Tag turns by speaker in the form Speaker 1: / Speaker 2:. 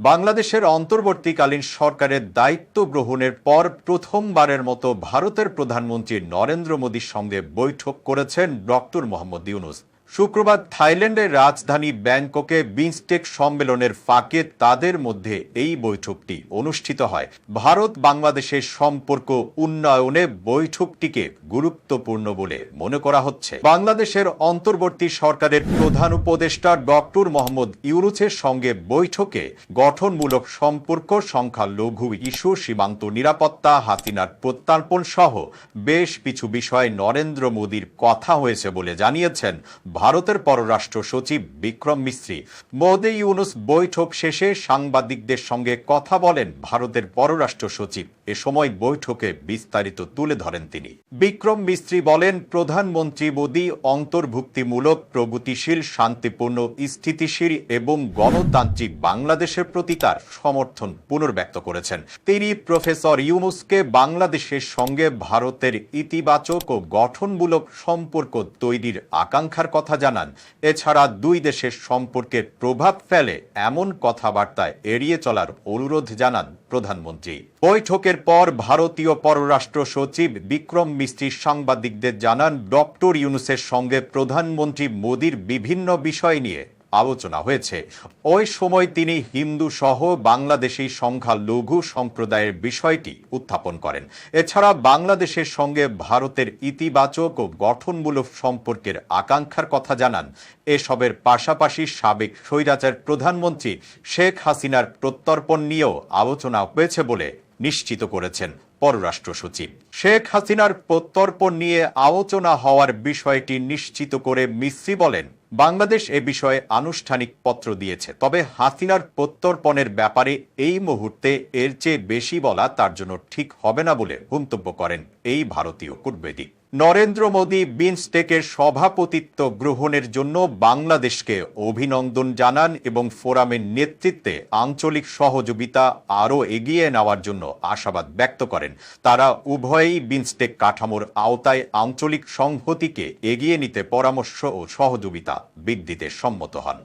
Speaker 1: বাংলাদেশের অন্তর্বর্তীকালীন সরকারের দায়িত্ব গ্রহণের পর প্রথমবারের মতো ভারতের প্রধানমন্ত্রী নরেন্দ্র মোদীর সঙ্গে বৈঠক করেছেন ডক্টর মোহাম্মদ ইউনুস। শুক্রবার থাইল্যান্ডের রাজধানী ব্যাংককে বিমস্টেক সম্মেলনের ফাঁকে তাদের মধ্যে এই বৈঠকটি অনুষ্ঠিত হয়। ভারত বাংলাদেশের সম্পর্ক উন্নয়নে বৈঠকটিকে গুরুত্বপূর্ণ বলে মনে করা হচ্ছে। বাংলাদেশের অন্তর্বর্তী সরকারের প্রধান উপদেষ্টা ডক্টর মোহাম্মদ ইউনুসের সঙ্গে বৈঠকে গঠনমূলক সম্পর্ক, সংখ্যালঘু ইস্যু, সীমান্ত নিরাপত্তা হাসিনার প্রত্যার্পণ সহ বেশ কিছু বিষয়ে নরেন্দ্র মোদীর কথা হয়েছে বলে জানিয়েছেন ভারতের পররাষ্ট্র সচিব বিক্রম মিস্ত্রি। মোদে ইউনুস বৈঠক শেষে সাংবাদিকদের সঙ্গে কথা বলেন ভারতের পররাষ্ট্র সচিব। এ সময় বৈঠকে বিস্তারিত তুলে ধরেন তিনি। বিক্রম মিস্ত্রি বলেন, প্রধানমন্ত্রী মোদী অন্তর্ভুক্তিমূলক, প্রগতিশীল, শান্তিপূর্ণ, স্থিতিশীল এবং গণতান্ত্রিক বাংলাদেশের প্রতি তার সমর্থন পুনর্ব্যক্ত করেছেন। তিনি প্রফেসর ইউনুসকে বাংলাদেশের সঙ্গে ভারতের ইতিবাচক ও গঠনমূলক সম্পর্ক তৈরির আকাঙ্ক্ষার কথা জানান। এছাড়া দুই দেশের সম্পর্কের প্রভাব ফেলে এমন কথাবার্তায় এড়িয়ে চলার অনুরোধ জানান প্রধানমন্ত্রী। বৈঠকের পর ভারতীয় পররাষ্ট্র সচিব বিক্রম মিস্ত্রি সাংবাদিকদের জানান, ডক্টর ইউনুসের সঙ্গে প্রধানমন্ত্রী মোদীর বিভিন্ন বিষয় নিয়ে আলোচনা হয়েছে। ওই সময় তিনি হিন্দু সহ বাংলাদেশি সংখ্যালঘু সম্প্রদায়ের বিষয়টি উত্থাপন করেন। এছাড়া বাংলাদেশের সঙ্গে ভারতের ইতিবাচক ও গঠনমূলক সম্পর্কের আকাঙ্ক্ষার কথা জানান। এসবের পাশাপাশি সাবেক স্বৈরাচার প্রধানমন্ত্রী শেখ হাসিনার প্রত্যর্পণ নিয়েও আলোচনা হয়েছে বলে নিশ্চিত করেছেন পররাষ্ট্র সচিব। শেখ হাসিনার প্রত্যর্পণ নিয়ে আলোচনা হওয়ার বিষয়টি নিশ্চিত করে মিস্ত্রি বলেন বাংলাদেশ এ বিষয়ে আনুষ্ঠানিক পত্র দিয়েছে। তবে হাসিনার প্রত্যর্পণের ব্যাপারে এই মুহূর্তে এর চেয়ে বেশি বলা তার জন্য ঠিক হবে না বলে মন্তব্য করেন এই ভারতীয় কূটবেদী নরেন্দ্র মোদী বিমস্টেকের সভাপতিত্ব গ্রহণের জন্য বাংলাদেশকে অভিনন্দন জানান এবং ফোরামের নেতৃত্বে আঞ্চলিক সহযোগিতা আরও এগিয়ে নেওয়ার জন্য আশাবাদ ব্যক্ত করেন। তারা উভয়ই বিমস্টেক কাঠামোর আওতায় আঞ্চলিক সংহতিকে এগিয়ে নিতে পরামর্শ ও সহযোগিতা বৃদ্ধিতে সম্মত হন।